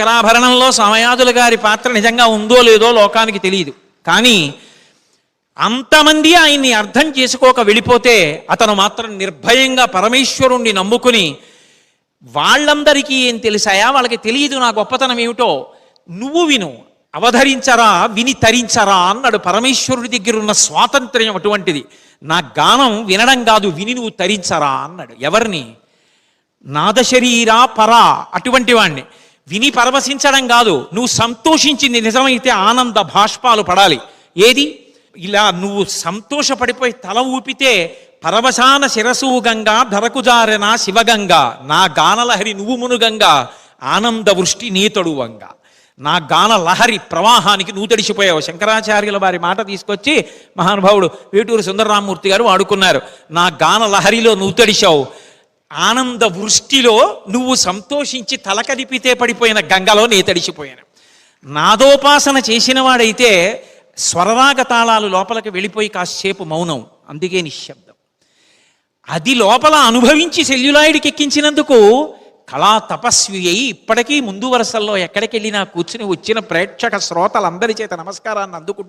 శంకరాభరణంలో సమయాదుల గారి పాత్ర నిజంగా ఉందో లేదో లోకానికి తెలియదు. కానీ అంతమంది ఆయన్ని అర్థం చేసుకోక వెళ్ళిపోతే అతను మాత్రం నిర్భయంగా పరమేశ్వరుణ్ణి నమ్ముకుని వాళ్ళందరికీ ఏం తెలిసాయా? వాళ్ళకి తెలియదు నా గొప్పతనం ఏమిటో. నువ్వు విను. అవధరించరా విని తరించరా అన్నాడు పరమేశ్వరుడి దగ్గర ఉన్న స్వాతంత్ర్యం అటువంటిది. నా గానం వినడం కాదు విని నువ్వు తరించరా అన్నాడు. ఎవరిని? నాదశరీరా పరా అటువంటి వాణ్ణి. విని పరవశించడం కాదు నువ్వు సంతోషించింది నిజమైతే ఆనంద భాష్పాలు పడాలి. ఏది? ఇలా నువ్వు సంతోషపడిపోయి తల ఊపితే పరవశాన శిరసు గంగా ధరకుజారెన శివగంగా నా గానలహరి నువ్వు మునుగంగా ఆనంద వృష్టి నీతడువంగా నా గాన లహరి ప్రవాహానికి నువ్వు తడిసిపోయావు శంకరాచార్యుల వారి మాట తీసుకొచ్చి మహానుభావుడు వేటూరు సుందరరామూర్తి గారు వాడుకున్నారు. నా గాన లహరిలో నువ్వు తడిశావు ఆనంద వృష్టిలో నువ్వు సంతోషించి తలకదిపితే పడిపోయిన గంగలో నే తడిచిపోయాను. నాదోపాసన చేసిన వాడైతే స్వరరాగ తాళాలు లోపలికి వెళ్ళిపోయి కాసేపు మౌనం. అందుకే నిశ్శబ్దం. అది లోపల అనుభవించి సెల్యులాయిడ్కి ఎక్కించినందుకు కళా తపస్వి అయి ఇప్పటికీ ముందు వరుసల్లో ఎక్కడికి వెళ్ళినా కూర్చుని వచ్చిన ప్రేక్షక శ్రోతలందరి చేత నమస్కారాన్ని అందుకుంటూ